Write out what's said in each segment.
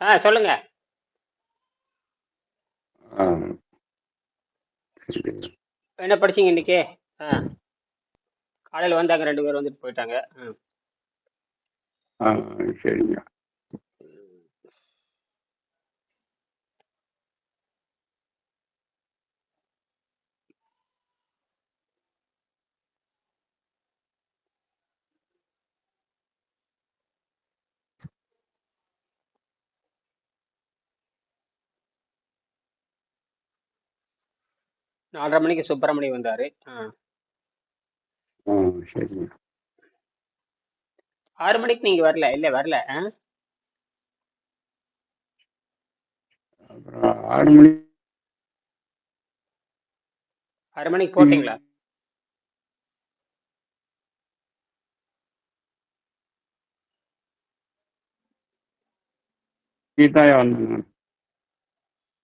ஆ சொல்லுங்க. என்ன படிச்சீங்க இன்னைக்கு? ஆ. காலையில் வந்தாங்க ரெண்டு பேர் வந்துட்டு போயிட்டாங்க. ஆ, சரிங்க. நாலரை மணிக்கு சுப்பிரமணி வந்தார். ஆறு மணிக்கு நீங்கள் வரல? இல்லை வரல. ஆறு மணி ஆறு மணிக்கு போட்டிங்களா? கீதாயா வந்தாங்க.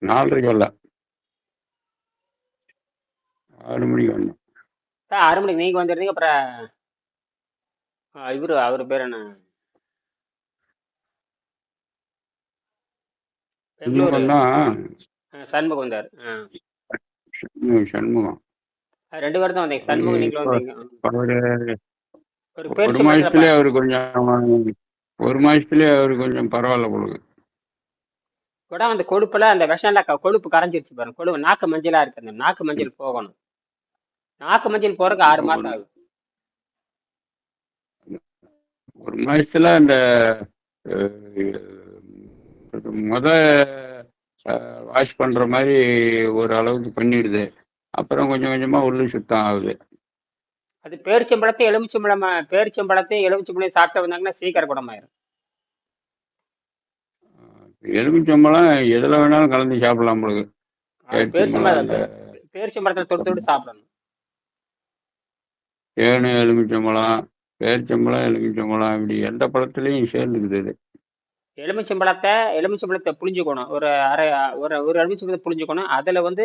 நாலரைக்கு வரல. ஆறு மணிக்கு வந்தோம் ஆ ஆறு மணிக்கு நீங்கள் வந்துடுறீங்க அப்புறம் இவர் அவர் பேர் என்ன? பெங்களூர். சண்முகம் வந்தார். சண்முகம், ரெண்டு பேரும் தான் வந்தீங்க. சண்முகம் நீங்களும் வந்தீங்க. ஒரு மாசத்துலயே அவரு கொஞ்சம் ஒரு மாசத்துலயே அவரு கொஞ்சம் பரவாயில்ல போலுது கூட அந்த கொழுப்புல அந்த விஷம்ல கொழுப்பு கரைஞ்சிருச்சு பாருங்க. கொழுப்பு நாக்கு மஞ்சளா இருக்கு அந்த நாக்கு மஞ்சள் போகணும். நாக்கு மஞ்சள் போறதுக்கு ஆறு மாசம் ஆகும் ஒரு மாசத்துல அந்த முத வாஷ் பண்ற மாதிரி ஒரு அளவுக்கு பண்ணிடுது. அப்புறம் கொஞ்சம் கொஞ்சமா உள்ளு சுத்தம் ஆகுது. அது பேரிச்சம்பழத்தை எலுமிச்சம்பழம் பேரிச்சம்பழத்தையும் எலுமிச்சம்பழம் சாப்பிட்டு வந்தாங்கன்னா சீக்கிரம் குணமாயிரும். எலுமிச்சம்பழம் எதுல வேணாலும் கலந்து சாப்பிடலாம் உங்களுக்கு பேரிச்சம்பழம் பேரிச்சம்பழத்தை தொட்டு தொட்டு சாப்பிடணும். தேனு எலுமிச்சம்பழம் பேரிச்சம்பழம் எலுமிச்சம்பழம் இப்படி எந்த பழத்துலையும் சேர்ந்துக்குது இது. எலுமிச்சம்பழத்தை எலுமிச்சம்பழத்தை புளிஞ்சுக்கணும் ஒரு அரை ஒரு ஒரு எலுமிச்சம்பழத்தை புளிஞ்சுக்கணும் அதுல வந்து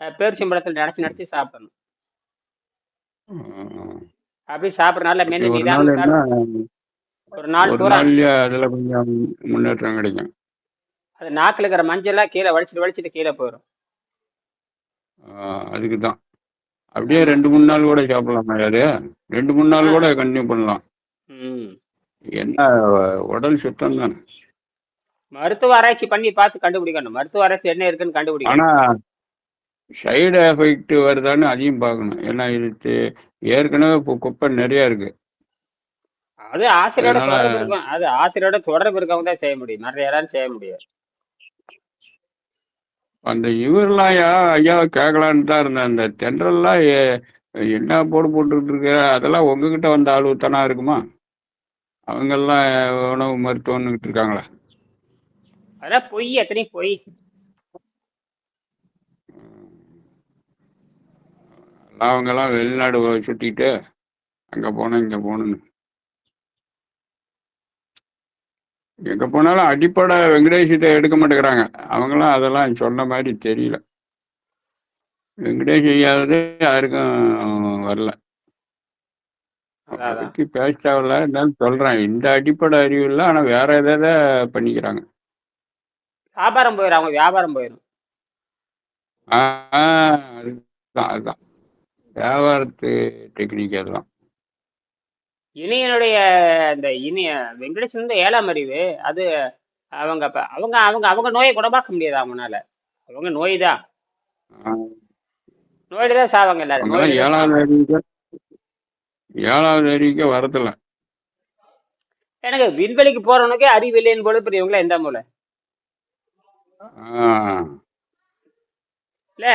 அஹ், பேரிச்சம்பழத்தில் நினைச்சு நினைச்சு சாப்பிடணும். அப்படி சாப்பிட்றனால மென்னு ஒரு நாள் அதுல கொஞ்சம் முன்னேற்றம் கிடைக்கும். அது நாக்கில் இருக்கிற மஞ்சள்லாம் கீழே வலிச்சிட்டு வலிச்சிட்டு கீழே போயிடும் அதுக்கு தான் அப்படியே ரெண்டு மூணு நாள் கூட சாப்பிடலாமா யாரு? ரெண்டு மூணு நாள் கூட கண்டினியூ பண்ணலாம். என்ன உடல் சுத்தம் தான் மருத்துவ ஆராய்ச்சி பண்ணி பார்த்து கண்டுபிடிக்கணும். மருத்துவ ஆராய்ச்சி என்ன இருக்குன்னு கண்டுபிடிக்கணும். ஆனா சைடு எஃபெக்ட் வருதான்னு அதையும் பார்க்கணும். ஏன்னா இது ஏற்கனவே இப்போ குப்பை நிறைய இருக்கு. அது ஆசிரியரோட அது ஆசிரியரோட தொடர்பு இருக்கவங்க தான் செய்ய முடியும். மற்ற யாராலும் செய்ய முடியாது. அந்த இவரெல்லாம் யா ஐயா கேட்கலான்னு தான் இருந்தேன். அந்த தென்றல்லாம் என்ன போடு போட்டுக்கிட்டு இருக்க? அதெல்லாம் உங்ககிட்ட வந்த ஆளுத்தானா இருக்குமா? அவங்கெல்லாம் உணவு மருத்துவம்னுக்கிட்டு இருக்காங்களா? அதெல்லாம் பொய் எத்தனையும் பொய். அவங்கெல்லாம் வெளிநாடு சுத்திட்டு அங்க போனோம் இங்க போகணும்னு. எங்க போனாலும் அடிப்படை வெங்கடேசத்தை எடுக்க மாட்டேங்கிறாங்க. அவங்களாம் அதெல்லாம் சொன்ன மாதிரி தெரியல. வெங்கடேஷ் ஐயாவது யாருக்கும் வரல. பத்தி பேச தேவையில்ல இருந்தாலும் சொல்றேன். இந்த அடிப்படை அறிவு இல்லை ஆனா வேற எதை பண்ணிக்கிறாங்க. வியாபாரம் போயிடும் அவங்க வியாபாரம் போயிடும் அதுதான் அதுதான். வியாபாரத்து டெக்னிக் அதெல்லாம் இனியனுடைய இந்த இனிய வெங்கடேசன் வந்து ஏழாம் அறிவு அது அவங்க அவங்க அவங்க அவங்க நோயை குணமாக்க முடியாது அவங்கனால. அவங்க நோய் தான். நோயில தான் சாவாங்க எல்லாரும். ஏழாவது. அறிவிக்க ஏழாவது அறிவிக்க வரதில்ல. எனக்கு விண்வெளிக்கு போறவனுக்கே அறிவு இல்லைன்னு போல பெரியவங்களா எந்த ஆஹ் இல்ல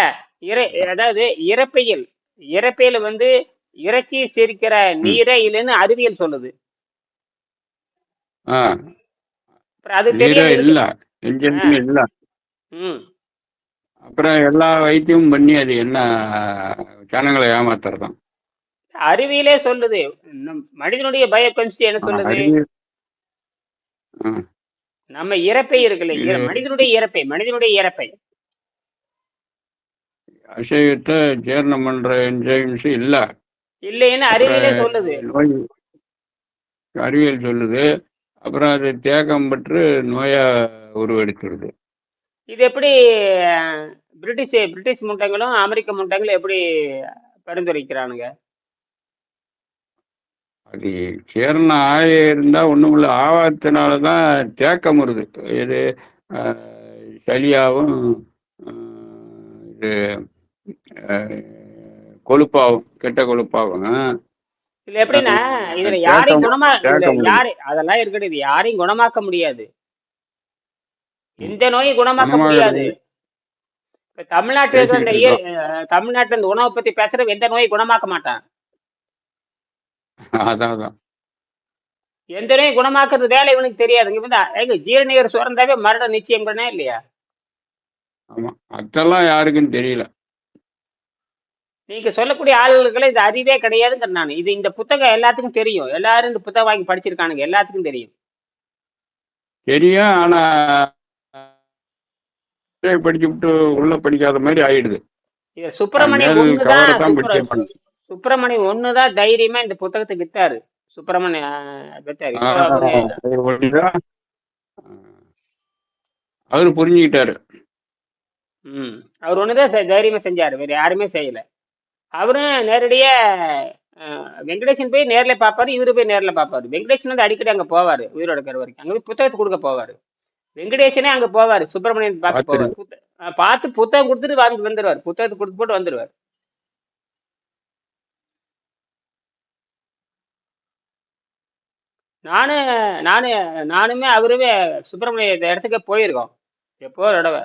இறை அதாவது இறப்பையில். இறப்பையில வந்து இறைச்சி சிரிக்கிற நீரே இல்லைன்னு அறிவியல் சொல்லுது. அது இல்ல. இல்ல. அப்புறம் எல்லா வைத்தியமும் பண்ணி அது என்ன ஜனங்களை ஏமாத்துறதான் அறிவியலே சொல்லுது. மனிதனுடைய பயோ கெமிஸ்ட்ரி என்ன சொல்லுது? நம்ம இறப்பை இருக்குல்ல மனிதனுடைய இறப்பை மனிதனுடைய இறப்பை. அசைவத்தை ஜீரணம் பண்ற என்ஜைம்ஸ் இல்ல. இல்லைன்னு அறிவியலே சொல்லுது. அறிவியல் சொல்லுது. அப்புறம் அது தேக்கம் பெற்று நோயா உருவெடுத்துருது இது எப்படி பிரிட்டிஷ் பிரிட்டிஷ் முட்டைங்களும் அமெரிக்க முட்டைங்களும் எப்படி பரிந்துரைக்கிறானுங்க? அது சேரண ஆய இருந்தா ஒண்ணும் இல்லை ஆவாதத்தினால தான் தேக்கம் வருது இது ஆஹ், இது கொழுப்பாகும் கெட்ட கொழுப்பாகும் இதுல எப்படின்னா இதுல யாரையும் குணமா. யாரை அதெல்லாம் இருக்கட்டும் இது யாரையும் குணமாக்க முடியாது. எந்த நோயும் குணமாக்க முடியாது. இப்ப தமிழ்நாட்டுல இந்த தமிழ்நாட்டுல இந்த உணவை பத்தி பேசுற எந்த நோயும் குணமாக்க மாட்டான்? அதான் எந்த நோயும் குணமாக்குறது வேலை இவனுக்கு தெரியாது. இங்க வந்து எங்க ஜீரநீர் சுரந்தாவே மரணம் நிச்சயம் பண்ணே இல்லையா? ஆமா. அதெல்லாம் யாருக்கும் தெரியல. நீங்க சொல்லக்கூடிய ஆளுகளுக்கு இந்த அறிவே கிடையாதுங்கிற நான். இது இந்த புத்தகம் எல்லாத்துக்கும் தெரியும். எல்லாரும் இந்த புத்தகம் வாங்கி படிச்சிருக்கானுங்க. எல்லாத்துக்கும் தெரியும். தெரியும் ஆனா படிச்சு விட்டு உள்ள படிக்காத மாதிரி ஆயிடுது. இது சுப்பிரமணியம் சுப்பிரமணியம் ஒண்ணுதான் தைரியமா இந்த புத்தகத்தை வித்தாரு. சுப்பிரமணியம் வித்தாரு. அவரு. புரிஞ்சுக்கிட்டாரு. ம். அவர் ஒண்ணுதான் தைரியமா செஞ்சாரு. வேற யாருமே செய்யல. அவரும் நேரடியா அஹ், வெங்கடேசன் போய் நேர்ல பார்ப்பாரு இவரு போய் நேர்ல பார்ப்பாரு வெங்கடேசன் வந்து அடிக்கடி அங்க போவாரு உயிரோட இருக்கிற வரைக்கும். அங்க போய் புத்தகத்தை கொடுக்க போவாரு. வெங்கடேசனே அங்க போவாரு சுப்பிரமணியன் பார்க்க. போவார். பார்த்து புத்தகம் கொடுத்துட்டு வாங்கி வந்துருவாரு. புத்தகத்தை கொடுத்து போட்டு வந்துருவாரு. நானு நானு நானுமே அவருமே சுப்பிரமணிய இடத்துக்கு போயிருக்கோம். எப்போ தடவை.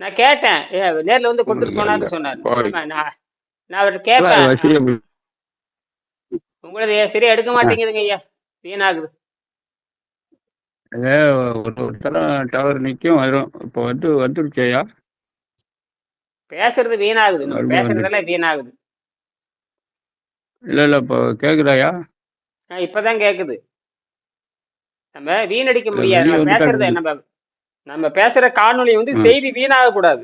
நான் கேட்டேன். நேர்ல வந்து கொடுத்துட்டு இல்ல. சொன்னார். நான் நான் அவர்கிட்ட கேட்பேன். உங்களது சரியா எடுக்க மாட்டேங்குதுங்க ஐயா. வீணாகுது. ஒரு தரம் டவர் நிற்கும் வரும். இப்போ வந்து வந்துருச்சேயா பேசுறது வீணாகுது. பேசுறதெல்லாம் வீணாகுது. இல்லை இல்லை இப்போ கேட்குதாயா ஆ, இப்பதான் கேக்குது. நம்ம வீணடிக்க முடியாது. பேசுறத. நம்ம நம்ம பேசுற காணொளி வந்து. செய்தி வீணாக கூடாது.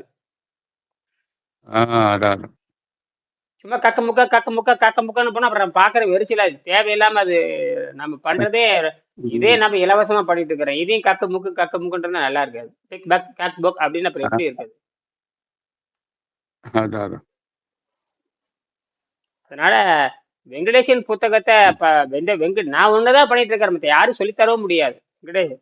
சும்மா கக்க முக்க கக்க முக்க கக்க முக்கன்னு போனா அப்புறம் பாக்குற வெறிச்சல. தேவையில்லாம அது நம்ம பண்றதே இதே நம்ம இலவசமா பண்ணிட்டு இருக்கிறோம். இதையும் கக்க முக்கு கக்க முக்குன்றது நல்லா இருக்காது. டிக் பக் கக் புக் அப்படின்னு அப்புறம் எப்படி இருக்காது? அதான் அதான். அதனால வெங்கடேசன் புத்தகத்தை வெங்க நான் ஒண்ணுதான் பண்ணிட்டு இருக்கிறேன் மத்த யாரும் சொல்லித் தரவும் முடியாது. வெங்கடேஷ்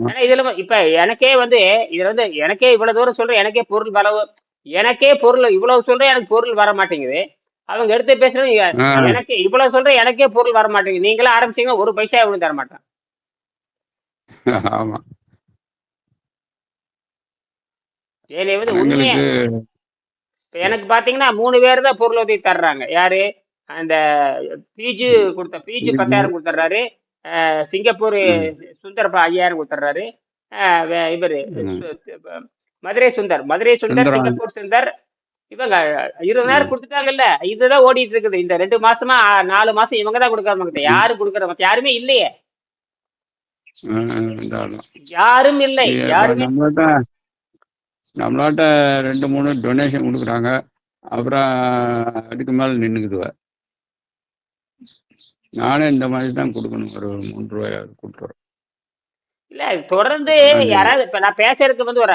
ஏன்னா இதுல இப்ப எனக்கே வந்து இதுல வந்து எனக்கே இவ்வளவு தூரம் சொல்றேன் எனக்கே பொருள் வரவு எனக்கே பொருள் இவ்வளவு சொல்றேன் எனக்கு பொருள் வர மாட்டேங்குது. அவங்க எடுத்து பேசுறது ஆ. எனக்கு இவ்வளவு சொல்றேன் எனக்கே பொருள் வர மாட்டேங்குது. நீங்களே ஆரம்பிச்சீங்க ஒரு பைசா எவ்வளவு தர மாட்டேன். ஆமா. எனக்கு பாத்தீங்கன்னா மூணு பேர் தான் பொருள் உதவி தர்றாங்க. யாரு? அந்த பிஜி கொடுத்த பிஜி பத்தாயிரம் கொடுத்துட்றாரு சிங்கப்பூர் சுந்தர் ஐயாயிரம் கொடுத்துட்றாரு இவர். மதுரை சுந்தர் மதுரை சுந்தர். சிங்கப்பூர் சுந்தர் இவங்க இருபதாயிரம் கொடுத்துட்டாங்கல்ல. இதுதான் ஓடிட்டு இருக்குது. இந்த ரெண்டு மாசமா நாலு மாசம் இவங்க தான் கொடுக்காம யாரு கொடுக்குற மத்த யாருமே இல்லையே. யாரும் இல்லை. யாருமே நம்மள்ட்ட ரெண்டு மூணு டொனேஷன் கொடுக்குறாங்க. அப்புறம் அதுக்கு மேலே நின்றுக்குதுவ நானே இந்த மாதிரி தான் கொடுக்கணும். ஒரு மூன்று ரூபாயாவது கொடுத்துறேன் இல்ல தொடர்ந்து. யாராவது இப்ப நான் பேசுறதுக்கு வந்து ஒரு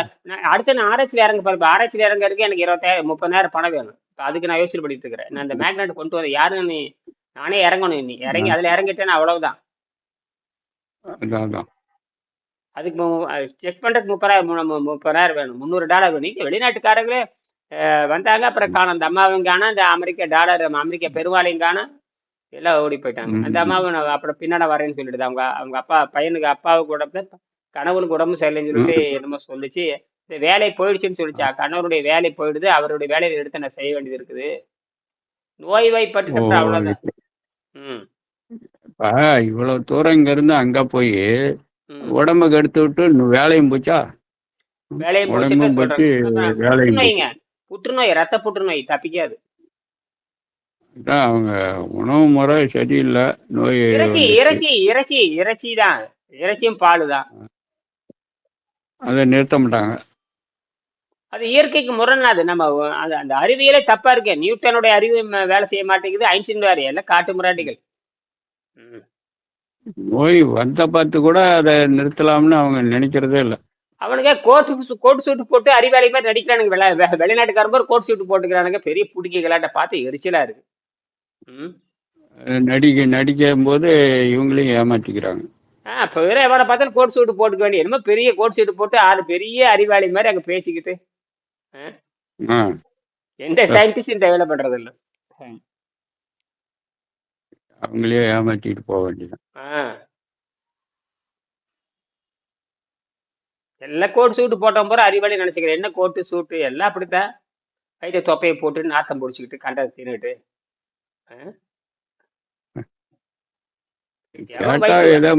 அடுத்து நான் ஆராய்ச்சியில் இறங்க இப்ப ஆராய்ச்சியில் இறங்கறதுக்கு எனக்கு இருபத்தாயிரம் முப்பதாயிரம் பணம் வேணும். இப்ப அதுக்கு நான் யோசனை பண்ணிட்டு இருக்கிறேன். நான் இந்த மேக்னெட் கொண்டு வர யாருன்னு நீ நானே இறங்கணும் நீ இறங்கி அதுல இறங்கிட்டேன்னா அவ்வளவுதான். அதுக்கு செக் பண்றதுக்கு முப்பதாயிரம் முப்பதாயிரம் வேணும். முந்நூறு டாலர் வேணும். இங்க வெளிநாட்டுக்காரங்களே வந்தாங்க. அப்புறம் காணும். அந்த அம்மாவும் காணும். அந்த அமெரிக்க டாலர் அமெரிக்க பெருவாளையும் காணும். எல்லாம் ஓடி போயிட்டாங்க. அந்த அம்மாவும் நான் அப்புறம் பின்னாட வரேன்னு சொல்லிடுது. அவங்க அவங்க அப்பா பையனுக்கு அப்பாவுக்கு உடம்பு கணவனுக்கு உடம்பு சரியில்லைன்னு சொல்லிட்டு என்னமோ சொல்லுச்சு. இந்த வேலை போயிடுச்சுன்னு சொல்லிச்சா. கணவருடைய வேலை போயிடுது. அவருடைய வேலையை எடுத்து நான் செய்ய வேண்டியது இருக்குது. நோய் வாய்ப்பட்டு ஓ. அவ்வளவுதான். ம். இவ்வளவு தூரம் இங்கேருந்து அங்கே போய். உடம்ப கெடுத்து விட்டு வேலையும் போச்சா? வேலையும் போச்சு புற்றுநோய்ங்க. புற்றுநோய் ரத்த புற்றுநோய் தப்பிக்காது. அவங்க உணவு முறை சரியில்லை நோய் இறைச்சி. இறைச்சி இறைச்சி இறைச்சி தான். இறைச்சியும் பால் தான். அதை நிறுத்த மாட்டாங்க. அது இயற்கைக்கு முரணாது நம்ம அது அந்த அறிவியலே தப்பா இருக்கு. நியூட்டனுடைய அறிவு வேலை செய்ய மாட்டேங்குது. ஐன்ஸ்டீன் வேற எல்லாம் காட்டு முராட்டிகள். நோய் வந்த பார்த்து கூட அதை நிறுத்தலாம்னு அவங்க நினைக்கிறதே இல்லை. அவனுங்க கோட்டு கோட்டு சூட்டு போட்டு அறிவாளி மாதிரி நடிக்கிறானுங்க. வெளிநாட்டுக்காரன் பேர் கோட் சூட்டு போட்டுக்கிறானுங்க. பெரிய புடிக்க கலாட்ட பார்த்து எரிச்சலா இருக்கு. ம். நடிக்க நடிக்கும் போது இவங்களையும் ஏமாத்திக்கிறாங்க. ஆ இப்போ வேற எவனை பார்த்தாலும் கோட் சூட்டு போட்டுக்க வேண்டிய என்னமோ பெரிய கோட் சூட்டு போட்டு ஆளு பெரிய அறிவாளி மாதிரி அங்க பேசிக்கிட்டு எந்த சயின்டிஸ்ட் இந்த வேலை பண்றது இல்ல அவங்களே ஏமாத்திட்டு போக வேண்டியது ஆ. எல்லாம் கோட் சூட்டு போட்ட போற அறிவாளி நினைச்சுக்கிறேன் என்ன கோட்டு சூட்டு எல்லாம் அப்படித்தான். கைத்த தொப்பையை போட்டு நாத்தம் பிடிச்சிக்கிட்டு கண்டதை தின்னுட்டு கேட்டா ஏதோ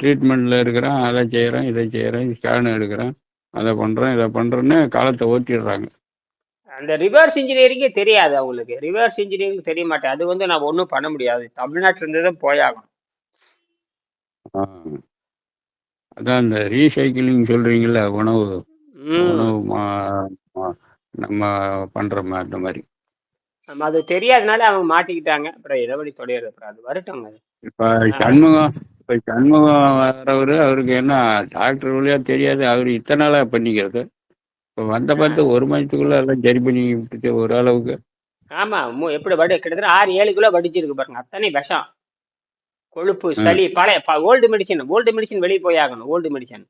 ட்ரீட்மெண்ட்ல இருக்கிறான் அதை செய்யறேன் இதை செய்யறேன் ஸ்கேன் எடுக்கிறேன் அதை பண்றேன் இதை பண்றேன்னு காலத்தை ஓட்டிடுறாங்க அந்த ரிவர்ஸ் இன்ஜினியரிங்கே தெரியாது அவங்களுக்கு ரிவர்ஸ் இன்ஜினியரிங் தெரிய மாட்டேன். அது வந்து நான் ஒன்றும் பண்ண முடியாது. தமிழ்நாட்டில இருந்து தான் போயாகணும். அதான் இந்த ரீசைக்கிளிங் சொல்றீங்கல்ல உணவு. உணவு நம்ம பண்றோமே அந்த மாதிரி. நம்ம அது தெரியாதனால அவங்க மாட்டிக்கிட்டாங்க. அப்புறம் எதை வழி தொடையாது அப்புறம் அது வரட்டும் அது இப்ப சண்முகம் இப்ப சண்முகம் வரவரு அவருக்கு என்ன டாக்டர் வழியா தெரியாது. அவர் இத்தனை நாளா பண்ணிக்கிறது. இப்ப வந்த பார்த்து ஒரு மாசத்துக்குள்ள எல்லாம் சரி பண்ணி விட்டுச்சு ஒரு அளவுக்கு. ஆமா எப்படி வடி கிட்டத்தட்ட ஆறு ஏழு கிலோ வடிச்சிருக்கு பாருங்க. அத்தனை விஷம். கொழுப்பு சளி பழைய ஓல்டு மெடிசன் ஓல்டு மெடிசன் வெளியே போய் ஆகணும் ஓல்டு மெடிசன்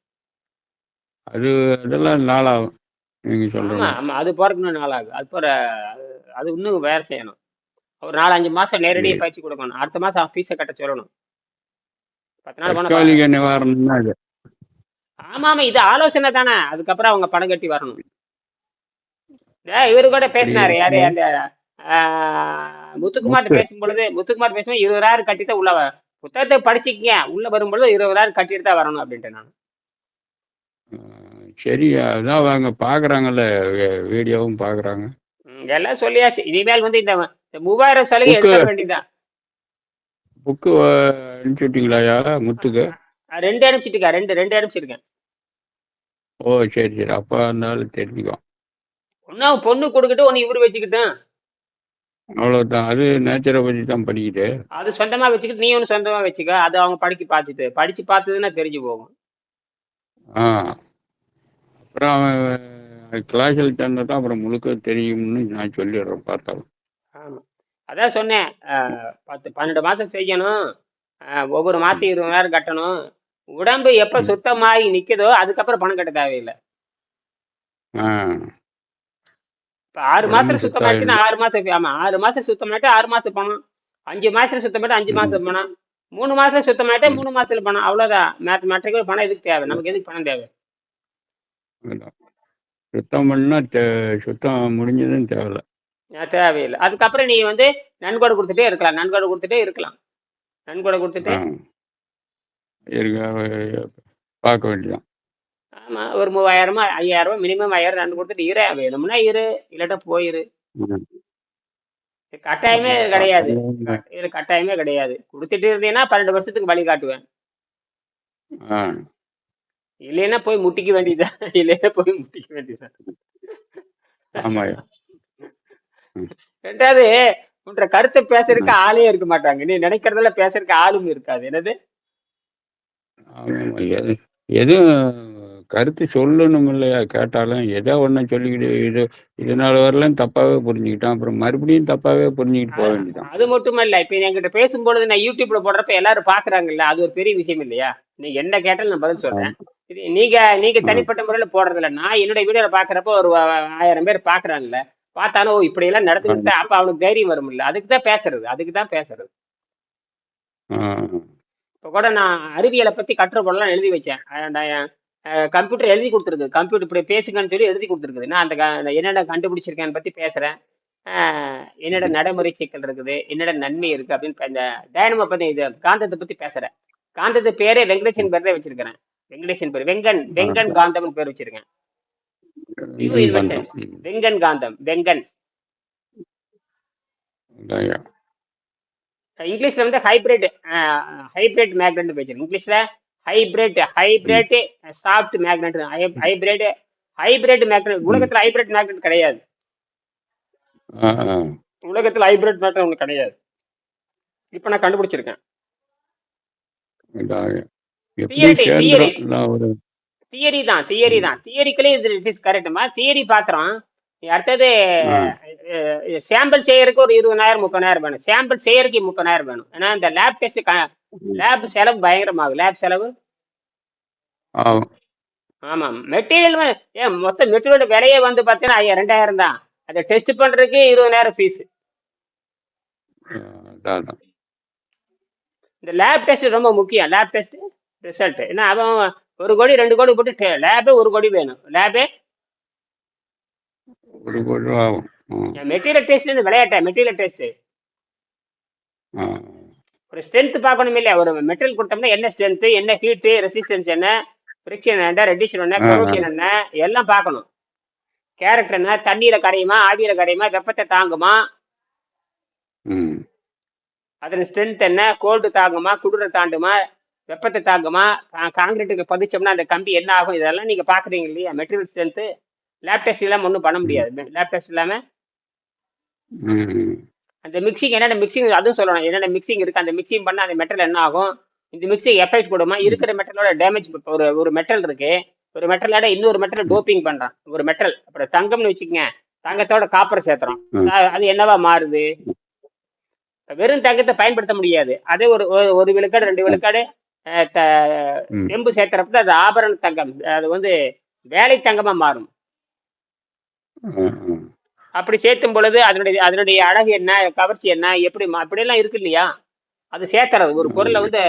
அது அதெல்லாம் நாளாகும். நீங்க சொல்றது. ஆமா அது போறதுக்கு நாள் ஆகும் அது போற அது- அது இன்னும் வேலை செய்யணும். ஒரு நாலஞ்சு மாசம் நேரடியாக பயிற்சி கொடுக்கணும். அடுத்த மாசம் ஃபீஸை கட்ட சொல்லணும். பத்து நாள் போனா ஆமா ஆமா இது ஆலோசனை தானே. அதுக்கப்புறம் அவங்க பணம் கட்டி வரணும். இவரு கூட பேசினாரு. யாரு அந்த முத்துக்குமார் முத்து. பேசும் பொழுது முத்துக்குமார் பேசும்போது இருபதாயிரம் கட்டி தான் உள்ள புத்தகத்தை படிச்சுக்கங்க. உள்ள வரும்பொழுது இருபதாயிரம் கட்டிட்டு தான் வரணும் அப்படின்ட்டு நான். சரி அதான் அவங்க பாக்குறாங்கல்ல வீடியோவும் பாக்குறாங்க. ம், எல்லாம் சொல்லியாச்சு. இனிமேல் வந்து இந்த மூவாயிரம் சலுகை. எடுக்க வேண்டியதுதான் புக்கு அனுப்பிச்சுட்டீங்களாயா முத்துக்கு? ரெண்டு அனுப்பிச்சிட்டுக்கா ரெண்டு ரெண்டு அனுப்பிச்சிருக்கேன். ஓ சரி சரி. அப்பா இருந்தாலும் தெரிஞ்சுக்கும் ஒன்னு அவன் பொண்ணு கொடுக்கட்டும் ஒன்னு இவரு வச்சுக்கிட்டோம் அவ்வளவுதான். அது நேச்சரை பத்தி தான் படிக்குது. அது சொந்தமா வச்சுக்கிட்டு நீ ஒன்று சொந்தமா வச்சுக்க. அது அவங்க படிக்க பார்த்துட்டு படிச்சு பார்த்ததுன்னா தெரிஞ்சு போகும். ஆ. அப்புறம் அவன் கிளாஸில் சேர்ந்தா தான் அப்புறம் முழுக்க தெரியும்னு நான் சொல்லிடுறேன் பார்த்தாலும். ஆமா. அதான் சொன்னேன் பத்து பன்னெண்டு மாசம் செய்யணும் ஒவ்வொரு மாசம் இருபதாயிரம் கட்டணும். உடம்பு எப்ப. சுத்தமாகி நிக்குதோ அதுக்கப்புறம் பணம் கட்ட தேவையில்லை. இப்ப ஆறு மாசத்துல சுத்தமாச்சுன்னா ஆறு மாசம் ஆமா ஆறு மாசம் சுத்தமாயிட்டு ஆறு மாசம் பணம் அஞ்சு மாசத்துல சுத்தமாயிட்டு அஞ்சு ம். மாசம் பணம் மூணு மாசத்துல சுத்தமாயிட்டா மூணு மாசத்துல பணம் அவ்வளவுதான். மேத்த மேட்ரிக்கல் பணம் எதுக்கு தேவை? நமக்கு எதுக்கு பணம் தேவை. சுத்தம் பண்ணா தே- சுத்தம் முடிஞ்சதும் தேவையில்ல. அஹ் தேவையில்லை. அதுக்கப்புறம் நீ வந்து நன்கொடை கொடுத்துட்டே இருக்கலாம். நன்கொடை கொடுத்துட்டே இருக்கலாம். நன்கொடை கொடுத்துட்டு ஆ. இருக்க பார்க்க வேண்டியதான் ஆமா ஒரு மூவாயிரமா ஐயாயிரமா மினிமம் ஐயாயிரம் நன்கொடை கொடுத்துட்டு இரு. வேணும்னா இரு. இல்லாட்டா போயிரு. ம். இது கட்டாயமே கிடையாது. இது கட்டாயமே கிடையாது. கொடுத்துட்டு இருந்தீங்கன்னா பன்னெண்டு வருஷத்துக்கு வழி காட்டுவேன். ஆ. இல்லைன்னா போய் முட்டிக்க வேண்டியதுதான் இல்லைன்னா போய் முட்டிக்க வேண்டியதுதான் ஆமாய்யா. ரெண்டாவது உன்ற கருத்தை பேசுறதுக்கு ஆளே இருக்க மாட்டாங்க. நீ நினைக்கிறதெல்லாம் பேசுறதுக்கு ஆளும் இருக்காது. என்னது? எதுவும் கருத்து சொல்லணும் இல்லையா கேட்டாலும் ஏதோ ஒன்று சொல்லிக்கிட்டு இது இதனால வரலாம் தப்பாவே புரிஞ்சுக்கிட்டான். அப்புறம் மறுபடியும் தப்பாவே புரிஞ்சுக்கிட்டு போக வேண்டியதான் அது மட்டும் இல்ல இப்ப என்கிட்ட பேசும்பொழுது நான் யூடியூப்ல போடுறப்ப எல்லாரும் பாக்குறாங்கல்ல. அது ஒரு பெரிய விஷயம் இல்லையா? நீ என்ன கேட்டாலும் நான் பதில் சொல்றேன். இது நீங்க நீங்க தனிப்பட்ட முறையில போடுறது இல்ல நான் என்னோட வீடியோல பாக்குறப்ப ஒரு ஆயிரம் பேர் பாக்குறாங்கல்ல. பார்த்தாலும் ஓ இப்படி எல்லாம் நடந்துக்கிட்டு அப்ப அவனுக்கு தைரியம் வரும் இல்ல. அதுக்கு தான் பேசுறது. அதுக்கு தான் பேசுறது. இப்ப கூட நான் அறிவியலை பத்தி கட்டுரைப்படலாம் எழுதி வச்சேன். கம்ப்யூட்டர் எழுதி கொடுத்துருக்கு கம்ப்யூட்டர் இப்படி பேசுங்கன்னு சொல்லி எழுதி கொடுத்துருக்குது. நான் அந்த என்னென்ன கண்டுபிடிச்சிருக்கேன்னு பத்தி பேசுறேன். அஹ் என்னோட நடைமுறை சிக்கல் இருக்குது. என்னோட நன்மை இருக்கு அப்படின்னு இந்த டைனமோ பத்தி இது காந்தத்தை பத்தி பேசுறேன். காந்தத்து பேரே வெங்கடேசன் பேர் தான் வச்சிருக்கிறேன். வெங்கடேசன் பேர். வெங்கன் வெங்கன் காந்தம்னு பேர் வச்சிருக்கேன். வெங்கன் காந்தம். வெங்கன். இங்கிலீஷ்ல வந்து ஹைபிரிட் ஹைபிரிட் மேக்னெட் வச்சிருக்கேன் இங்கிலீஷ்ல hybrid hybrid soft magnet hybrid hybrid magnet உலகத்துல ஹைபிரிட் மேக்னெட் கிடையாது. உலகத்துல ஹைபிரிட் மேக்னெட் ஒன்று கிடையாது. இப்போ நான் கண்டுபிடிச்சிருக்கேன். எப்படி சேர்ந்துரும். எல்லாம் ஒரு தியரி தான் தியரி தான். தியரிக்கலே இது இட் இஸ் கரெக்டுமா தியரி பாத்திரம் அடுத்தது ஆ. சாம்பிள் செய்யறதுக்கு ஒரு இருபதாயிரம் முப்பதாயிரம் வேணும். சாம்பிள் செய்யறதுக்கு முப்பதாயிரம் வேணும். ஏன்னா இந்த லேப் டெஸ்ட் லேப் செலவு பயங்கரமாகும். லேப் செலவு? ஆமாம். மெட்டீரியல் ஏன் மொத்த மெட்டீரியல் விலையே வந்து பார்த்தீங்கன்னா ஐயா ரெண்டாயிரம் தான். அதை டெஸ்ட் பண்றதுக்கு இருபதாயிரம் ஃபீஸ் அதான் அதான். இந்த லேப் டெஸ்ட் ரொம்ப முக்கியம். லேப் டெஸ்ட் ரிசல்ட் ஏன்னா அவன் ஒரு கோடி ரெண்டு கோடி போட்டு லேபே ஒரு கோடி வேணும். லேபே ஒரு கோடி ரூபா ஆகும். மெட்டீரியல் டெஸ்ட் விளையாட்டா? Material test. ஒரு ஸ்ட்ரென்த் பார்க்கணும் இல்லையா? ஒரு மெட்டீரியல் கொடுத்தோம்னா என்ன ஸ்ட்ரென்த் என்ன ஹீட்டு ரெசிஸ்டன்ஸ் என்ன? ஃப்ரிக்ஷன் என்ன? ரெடிஷன் என்ன? corrosion என்ன? எல்லாம் பார்க்கணும். கேரக்டர் என்ன? தண்ணியில கரையுமா? ஆவியில கரையுமா? வெப்பத்தை தாங்குமா. அதன் ஸ்ட்ரென்த் என்ன? கோல்டு தாங்குமா? குளிர தாண்டுமா? வெப்பத்தை தாங்குமா? காங்கிரீட்டுக்கு பதிச்சோம்னா அந்த கம்பி என்ன ஆகும்? இதெல்லாம் நீங்க பாக்குறீங்க இல்லையா? மெட்டீரியல் ஸ்ட்ரென்த் லேப் டெஸ்ட் இல்லாம ஒன்றும் பண்ண முடியாது. லேப் டெஸ்ட் இல்லாம. ம். அந்த மிக்சிங் என்னென்ன மிக்சிங் அதுவும் சொல்லணும். என்னென்ன மிக்சிங் இருக்கு? அந்த மிக்சிங் பண்ண அந்த மெட்டல் என்ன ஆகும்? இந்த மிக்சிங் எஃபெக்ட் கொடுமா இருக்கிற மெட்டலோட டேமேஜ் ஒரு ஒரு மெட்டல் இருக்கு. ஒரு மெட்டலோட இன்னொரு மெட்டல் டோப்பிங் பண்றான். ஒரு மெட்டல் அப்புறம் தங்கம்னு வச்சுக்கங்க. தங்கத்தோட காப்பர் சேர்த்துறோம். அது என்னவா மாறுது? வெறும் தங்கத்தை பயன்படுத்த முடியாது. அதே ஒரு ஒரு- விழுக்காடு ரெண்டு விழுக்காடு. செம்பு சேர்த்துறப்ப அது ஆபரண தங்கம் அது வந்து வேலை தங்கமா மாறும். அப்படி சேர்த்தும் பொழுது அதனுடைய அதனுடைய அழகு என்ன கவர்ச்சி என்ன எப்படி அப்படியெல்லாம் இருக்கு இல்லையா? அது சேர்த்துறது ஒரு பொருளை வந்து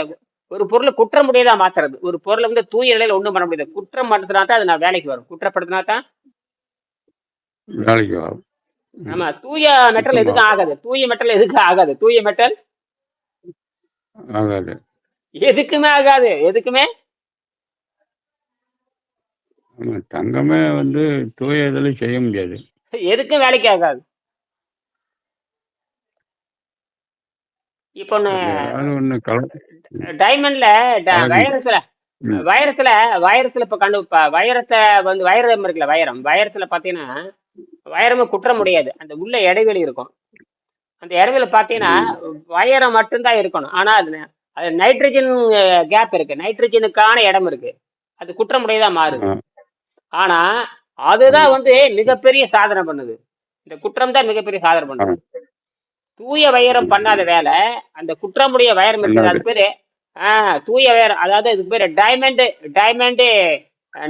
ஒரு பொருளை குற்றம் முடியாதா மாத்துறது. ஒரு பொருளை வந்து தூய நிலையில ஒண்ணும் பண்ண முடியாது. குற்றம் படுத்தினா தான் அது நான் வேலைக்கு வரும். குற்றப்படுத்தினா தான் வேலைக்கு ஆகும் ம். ஆமா தூய மெட்டல் எதுக்கும் ஆகாது? தூய மெட்டல் எதுக்கும் ஆகாது? தூய மெட்டல் ஆகாது. எதுக்குமே ஆகாது. எதுக்குமே? ஆமா தங்கமே வந்து தூய இதில் செய்ய முடியாது. எதுக்கும் வேலைக்கு ஆகாது. இப்போ ஒன்று டைமண்ட்ல ம். வைரத்துல வைரத்துல இப்ப கண்டு வைரத்தை வந்து வைரம் இருக்குல்ல வைரம். வைரத்துல பாத்தீங்கன்னா வைரமும் குற்றம் முடியாது. அந்த உள்ள இடைவெளி இருக்கும். அந்த இடைவெளி பாத்தீங்கன்னா வைரம் மட்டும்தான் இருக்கணும். ஆனா அது அது நைட்ரஜன் கேப் இருக்கு. நைட்ரஜனுக்கான இடம் இருக்கு. அது குற்றம் முடியதா மாறுது. ஆனா அதுதான் வந்து மிகப்பெரிய சாதனை பண்ணுது. இந்த குற்றம் தான் மிகப்பெரிய சாதனை பண்ணுது. தூய வைரம் பண்ணாத வேலை அந்த குற்றமுடைய வைரம் இருக்குது அது பேரு ஆஹ் தூய வைரம். அதாவது இதுக்கு பேரு டைமண்ட் டைமண்ட்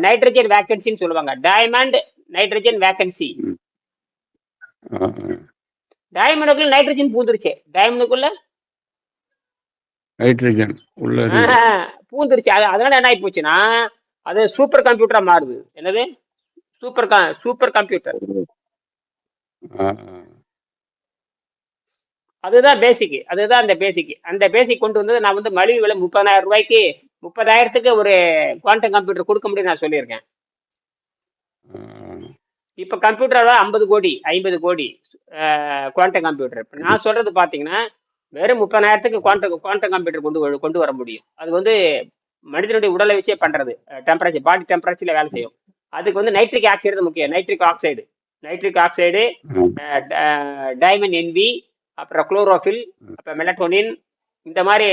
நைட்ரஜன் வேக்கன்சின்னு சொல்லுவாங்க. Diamond nitrogen vacancy. டைமண்டுக்குள்ள நைட்ரஜன் பூந்துருச்சு. டைமண்டுக்குள்ள நைட்ரஜன் உள்ள பூந்துருச்சு. அது அதனால என்ன ஆகி போச்சுன்னா அது சூப்பர் கம்ப்யூட்டரா மாறுது. என்னது? Super super computer. அதுதான் பேசிக் அதுதான் அந்த பேசிக் அந்த பேசிக் கொண்டு வந்தது நான் வந்து மலிவு விலை முப்பதாயிரம் ரூபாய்க்கு முப்பதாயிரத்துக்கு ஒரு குவாண்டம் கம்ப்யூட்டர் கொடுக்க முடியும் நான் சொல்லியிருக்கேன். இப்போ கம்ப்யூட்டர் ஐம்பது கோடி ஐம்பது கோடி குவாண்டம் கம்ப்யூட்டர் இப்போ நான் சொல்றது பார்த்தீங்கன்னா வெறும் முப்பதாயிரத்துக்கு குவாண்டம் குவாண்டம் கம்ப்யூட்டர் கொண்டு கொண்டு வர முடியும். அது வந்து மனிதனுடைய உடலை வச்சே பண்றது. டெம்பரேச்சர் பாடி டெம்பரேச்சர்ல வேலை செய்யும். அதுக்கு வந்து நைட்ரிக் ஆக்சைடு தான் முக்கியம். Nitric oxide nitric oxide diamond NP அப்புறம் குளோரோஃபில் அப்புறம் மெலட்டோனின் இந்த மாதிரி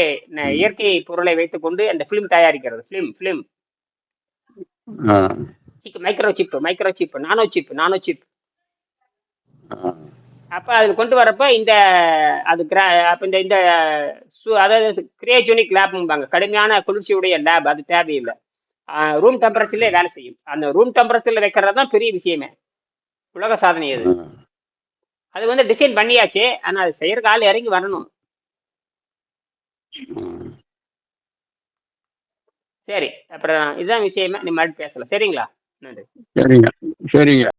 இயற்கை பொருளை வைத்துக்கொண்டு அந்த ஃபிலிம் தயாரிக்கிறது. Film film. Micro chip micro chip nano chip nano chip. அப்போ அதில் கொண்டு வரப்ப இந்த அது கிரா அப்போ இந்த இந்த சு அதாவது கிரியேஜோனிக் லேப்ம்பாங்க கடுமையான குளிர்ச்சியுடைய லேப் அது தேவையில்லை. ரூம் டெம்பரேச்சர்லேயே வேலை செய்யும். அந்த ரூம் டெம்பரேச்சரில் வைக்கிறது தான் பெரிய விஷயமே. உலக சாதனை அது. அது வந்து டிசைன் பண்ணியாச்சு. ஆனால் அது செய்யறதுக்கு ஆள் இறங்கி வரணும். சரி. அப்புறம் இதுதான் விஷயமே. நீ மறுபடியும் பேசலாம். சரிங்களா? நன்றி. சரிங்க. சரிங்க.